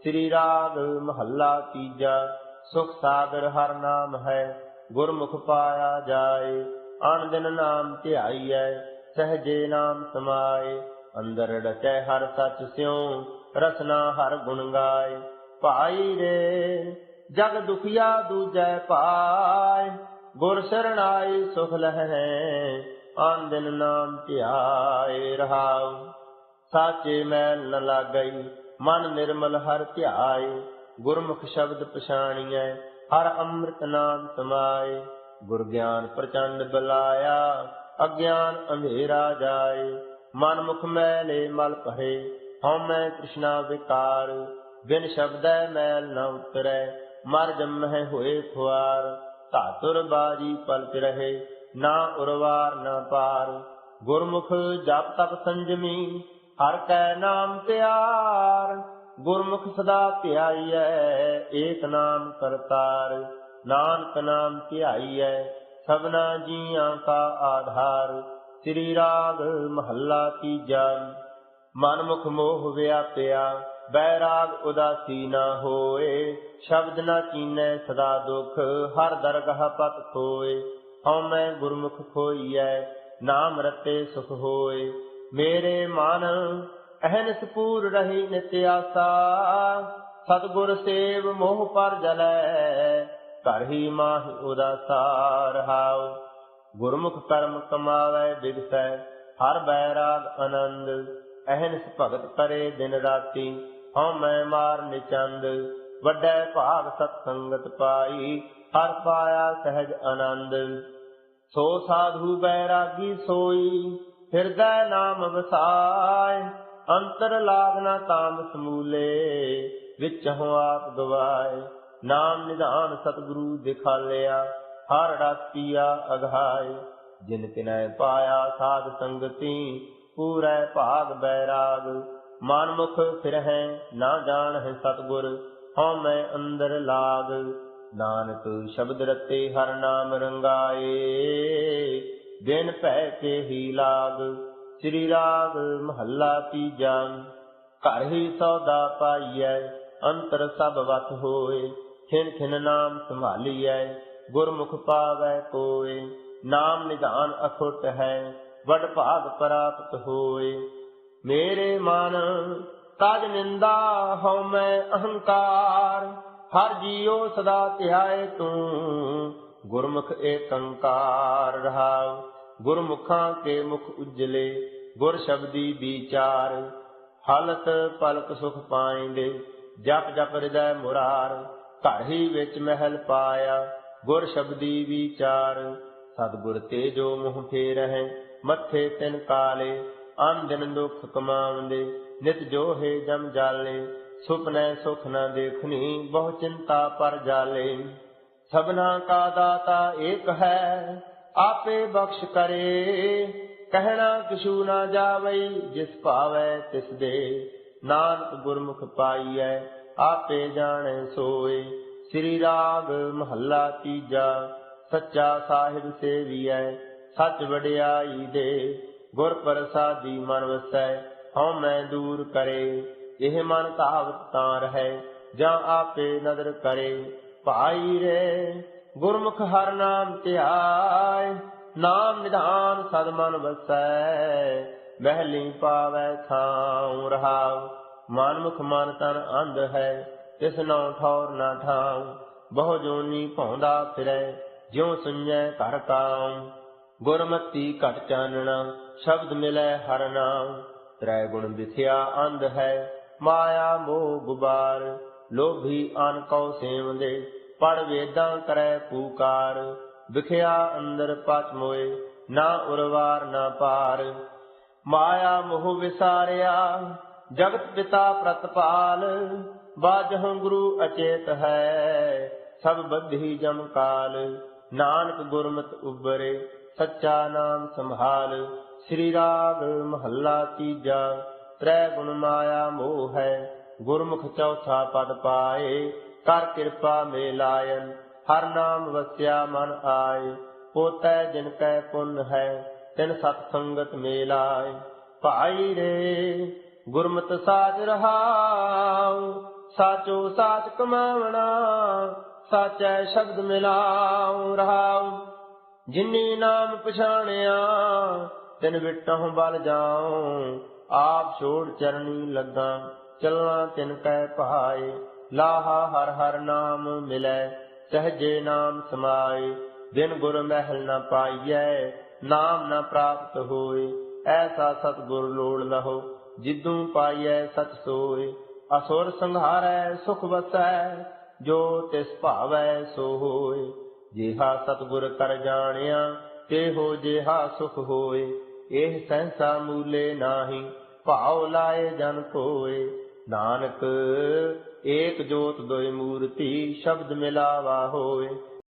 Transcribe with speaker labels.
Speaker 1: ਸ੍ਰੀ ਰਾਗ ਮਹੱਲਾ ਤੀਜਾ, ਸੁਖ ਸਾਗਰ ਹਰ ਨਾਮ ਹੈ, ਗੁਰਮੁਖ ਪਾਇਆ ਜਾਏ ਆਨ ਦਿਨ ਨਾਮ ਧਿਆਈਐ, ਸਹਜੇ ਨਾਮ ਸਮਾਏ, ਅੰਦਰ ਰਚੈ ਹਰ ਸੱਚ ਸਿਉ, ਰਸਨਾ ਹਰ ਗੁਣ ਗਾਏ। ਭਾਈ ਰੇ, ਜਗ ਦੁਖੀਆ ਦੂਜੈ ਪਾਏ, ਗੁਰ ਸਰਣਾਈ ਸੁਖ ਲਹੈ ਆਨ ਦਿਨ ਨਾਮ ਧਿਆਏ ਰਹਾਉ। ਸਾਚੇ ਮੈਲ ਨ ਲਾਗਈ ਮਨ ਨਿਰਮਲ ਹਰ ਧਿਆਏ, ਗੁਰਮੁਖ ਸ਼ਬਦ ਪਛਾਣੀਐ, ਹਰ ਅੰਮ੍ਰਿਤ ਨਾਮ ਸਮਾਏ। ਗੁਰ ਗਿਆਨ ਪ੍ਰਚੰਡ ਬਲਾਇਆ, ਅਗਿਆਨ ਅੰਧੇਰਾ ਜਾਏ। ਮਨ ਮੁਖ ਮੈਲੇ ਮਲ ਭਰੇ ਹਉਮੈ ਤ੍ਰਿਸ਼ਨਾ ਵਿਕਾਰ। ਬਿਨ ਸ਼ਬਦੈ ਮੈਲ ਨ ਉਤਰੈ, ਮਰ ਜੰਮਹਿ ਹੋਏ ਖੁਆਰ। ਧਾਤੁਰ ਬਾਜੀ ਪਲਕ ਰਹੇ, ਨਾ ਉਰਵਾਰ ਨਾ ਪਾਰ। ਗੁਰਮੁਖ ਜਪ ਤਪ ਸੰਜਮੀ ਹਰ ਕੈ ਨਾਮ ਪਿਆਰ, ਗੁਰਮੁਖ ਸਦਾ ਧਿਆਈਐ, ਏਕ ਨਾਮ ਕਰਤਾਰ, ਨਾਨਕ ਨਾਮ ਧਿਆਈਐ, ਸਭਨਾ ਜੀਆਂ ਕਾ ਆਧਾਰ, ਸ੍ਰੀ ਰਾਗ ਮਹੱਲਾ ਤੀਜਾ। ਮਨ ਮੁਖ ਮੋਹ ਵਿਆਪਿਆ, ਬੈਰਾਗ ਉਦਾਸੀ ਨਾ ਹੋਏ, ਸ਼ਬਦ ਨਾ ਚੀਨੈ ਸਦਾ ਦੁਖ, ਹਰ ਦਰਗਹ ਪਤ ਖੋਏ, ਹਉਮੈ ਗੁਰਮੁਖ ਖੋਈਐ, ਨਾਮ ਰਤੇ ਸੁਖ ਹੋਏ। ਮੇਰੇ ਮਨ ਅਹਨਿਸ ਪੂਰ ਰਹੀ ਨਿਤ ਆਸਾ। ਸਤਗੁਰ ਸੇਵ ਮੋਹ ਪਰ ਜਲੈ, ਘਰ ਹੀ ਮਾਹਿ ਉਦਾਸਾ ਰਹਾਉ ਗੁਰਮੁਖ ਕਰਮ ਕਮਾਵੈ ਬਿਗਸੈ ਹਰ ਬੈਰਾਗ ਆਨੰਦ। ਅਹਨਿਸ ਭਗਤ ਕਰੇ ਦਿਨ ਰਾਤੀ, ਹਉ ਮੈਂ ਮਾਰ ਨਿਚੰਦ। ਵੱਡੈ ਭਾਗ ਸਤ ਸੰਗਤ ਪਾਈ, ਹਰ ਪਾਇਆ ਸਹਿਜ ਆਨੰਦ। ਸੋ ਸਾਧੂ ਬੈਰਾਗੀ ਸੋਈ ਹਿਰਦੈ ਨਾਮ ਵਸਾਇ, ਅੰਤਰ ਲਾਗਨਾ ਤਾਮ ਸਮੂਲੇ ਵਿੱਚ ਹੋ ਆਪ ਗਵਾਏ ਨਾਮ ਨਿਧਾਨ ਸਤਿਗੁਰੂ ਦਿਖਾਲਿਆ, ਹਰ ਰਸ ਪੀਆ ਜਿਨ ਤਿਨੈ ਪਾਇਆ ਸਾਧ ਸੰਗਤੀ, ਪੂਰੈ ਭਾਗ ਬੈਰਾਗ। ਮਨ ਮੁਖ ਫਿਰਹਿ, ਨਾ ਜਾਣ ਹੈ ਸਤਿਗੁਰ, ਹਉ ਮੈਂ ਅੰਦਰ ਲਾਗ। ਨਾਨਕ ਸ਼ਬਦ ਰਤੇ ਹਰ ਨਾਮ ਰੰਗਾਏ। ਦਿਨ ਭੈ ਕੇ ਹੀ ਲਾਗ, ਸ੍ਰੀ ਰਾਗ ਮਹੱਲਾ ਤੀਜਾ। ਘਰ ਹੀ ਸੌਦਾ ਪਾਈਐ, ਅੰਤਰ ਸਭ ਵਤ ਹੋਏ। ਖਿਨ ਖਿਨ ਨਾਮ ਸੰਭਾਲੀਐ, ਗੁਰਮੁਖ ਪਾਵੈ ਕੋਏ। ਨਾਮ ਨਿਧਾਨ ਅਖੁੱਟ ਹੈ, ਵਡ ਭਾਗ ਪ੍ਰਾਪਤ ਹੋਏ। ਮੇਰੇ ਮਨ, ਤਜ ਨਿੰਦਾ ਹਉ ਮੈਂ ਅਹੰਕਾਰ। ਹਰ ਜੀਉ ਸਦਾ ਧਿਆਏ ਤੂੰ ਗੁਰਮੁਖ ਏਕੰਕਾਰ ਰਹਾਉ, ਗੁਰਮੁਖਾਂ ਕੇ ਮੁਖ ਉਜਲੇ, ਗੁਰ ਸ਼ਬਦੀ ਵਿਚਾਰ ਹਾਲਤ ਪਲਕ ਸੁਖ ਪਾਏਂਦੇ ਜਪ ਜਪ ਹਿਰਦੈ ਮੁਰਾਰ, ਘਰ ਹੀ ਵਿੱਚ ਮਹਿਲ ਪਾਇਆ, ਗੁਰ ਸ਼ਬਦੀ ਵਿਚਾਰ। ਸਤਿਗੁਰ ਤੇ ਜੋ ਮੁਹ ਫੇਰਹਿ, ਮੱਥੇ ਤਿਨ ਕਾਲੇ, ਅਨ ਦਿਨ ਦੁਖ ਕਮਾਉਂਦੇ, ਨਿਤ ਜੋ ਹੈ ਜਮ ਜਾਲੇ, ਸੁਪਨੇ ਸੁਖ ਨਾ ਦੇਖਣੀ, ਬਹੁ ਚਿੰਤਾ ਪਰ ਜਾਲੇ। ਸਭਨਾ ਕਾ ਦਾਤਾ ਏਕ ਹੈ, ਆਪੇ ਬਖਸ਼ ਕਰੇ। ਕਹਿਣਾ ਕਿਛੂ ਨਾ ਜਾਵਈ, ਜਿਸ ਭਾਵੈ ਤਿਸ ਦੇ। ਨਾਨਕ ਗੁਰਮੁਖ ਪਾਈਐ, ਆਪੇ ਜਾਣੈ ਸੋਏ। ਸ੍ਰੀ ਰਾਗ ਮਹੱਲਾ ਤੀਜਾ, ਸੱਚਾ ਸਾਹਿਬ ਸੇਵੀਐ, ਸੱਚ ਵਡਿਆਈ ਦੇ। ਗੁਰ ਪ੍ਰਸਾਦੀ ਮਨ ਵਸੈ, ਹਉ ਮੈਂ ਦੂਰ ਕਰੇ। ਇਹ ਮਨ ਧਾਵਤ ਤਾਂ ਰਹੈ, ਜਾਂ ਆਪੇ ਨਦਰ ਕਰੇ। ਭਾਈ ਰੇ, ਗੁਰਮੁਖ ਹਰ ਨਾਮ ਧਿਆਇ ਨਾਮ ਨਿਧਾਨ ਸਦ ਮਨ ਵਸੈ, ਮਹਿਲੀ ਪਾਵੈ ਥਾਉ ਰਹਾਉ ਮਨ ਮੁਖ ਮਨ ਤਨ ਅੰਧ ਹੈ, ਤਿਸ ਨਉ ਠੌਰ ਨਾ ਠਾਉ, ਬਹੁ ਜੋਨੀ ਭੌਂਦਾ ਫਿਰੈ, ਜਿਉ ਸੁਣੈ ਘਰ ਕਾਉ। ਗੁਰਮਤੀ ਘਟ ਚਾਨਣਾ, ਸ਼ਬਦ ਮਿਲੈ ਹਰ ਨਾਮ ਤ੍ਰੈ ਗੁਣ ਵਿਥਿਆ ਅੰਧ ਹੈ, ਮਾਇਆ ਮੋਹ ਗੁਬਾਰ ਲੋਭੀ ਅਨ ਕਉ ਸੇਵੰਦੇ, ਪੜ ਵੇਦਾਂ ਕਰੈ ਪੂਕਾਰ, ਵਿਖਿਆ ਅੰਦਰ ਪਚ ਮੋਏ, ਨਾ ਉਰਵਾਰ ਨਾ ਪਾਰ ਮਾਇਆ ਮੋਹ ਵਿਸਾਰਿਆ, ਜਗਤ ਪਿਤਾ ਪ੍ਰਤਪਾਲ ਬਾਜਹੁ ਗੁਰੂ ਅਚੇਤ ਹੈ, ਸਭ ਬੱਧੀ ਜਮ ਕਾਲ। ਨਾਨਕ ਗੁਰਮਤਿ ਉਬਰੇ, ਸੱਚਾ ਨਾਮ ਸੰਭਾਲ। ਸ੍ਰੀ ਰਾਗ ਮਹੱਲਾ ਤੀਜਾ, ਤ੍ਰੈ ਗੁਣ ਮਾਇਆ ਮੋਹ ਹੈ। ਗੁਰਮੁਖ ਚੌਥਾ ਪਦ ਪਾਏ, ਕਰ ਕਿਰਪਾ ਮੇ ਹਰ ਨਾਮ ਵਸਿਆ ਮਨ ਆਏ। ਪੋਤੈ ਜਿਨ ਕੈ ਪੁੰਨ ਹੈ, ਤਿਨ ਸਤ ਸੰਗਤ ਮੇ ਲਾਏ ਭਾਈ ਰੇ, ਗੁਰਮਤਿ ਸਾਜ ਰਹਾਉ, ਸਾਚੋ ਸਾਚ ਕਮਾਵਣਾ ਸਾਚੈ ਸ਼ਬਦ ਮਿਲਾਉ, ਰਹਾਉ। ਜਿਨੀ ਨਾਮ ਪਛਾਣਿਆ, ਤਿਨ ਵਿਟਹੁ ਬਲ ਜਾਉ। ਆਪ ਛੋੜ ਚਰਣੀ ਲੱਗਾ। ਚੱਲਣਾ ਤਿਨ ਕੈ ਭਾਏ ਲਾਹਾ ਹਰ ਹਰ ਨਾਮ ਮਿਲੈ, ਸਹਜੇ ਨਾਮ ਸਮਾਏ, ਬਿਨ ਗੁਰ ਮਹਿਲ ਨ ਪਾਈਐ, ਨਾਮ ਨ ਪ੍ਰਾਪਤ ਹੋਏ, ਐਸਾ ਸਤਿਗੁਰ ਲੋੜ ਲਹੋ ਜਿੱਦੂ ਪਾਈਐ ਸਚ ਸੋਏ। ਅਸੁਰ ਸੰਘਾਰੈ, ਸੁਖ ਵਸੈ, ਜੋ ਤਿਸ ਭਾਵੈ ਸੋ ਹੋਏ। ਜਿਹਾ ਸਤਿਗੁਰ ਕਰ ਜਾਣਿਆ ਤੇ ਹੋ ਜਿਹਾ ਸੁਖ ਹੋਏ। ਇਹ ਸਹਿਸਾ ਮੂਲੇ ਨਾਹੀ, ਭਾਉ ਲਾਏ ਜਨ ਕੋਏ। ਨਾਨਕ ਏਕ ਜੋਤ ਦੋਇ ਮੂਰਤੀ ਸ਼ਬਦ ਮਿਲਾਵਾ ਹੋਏ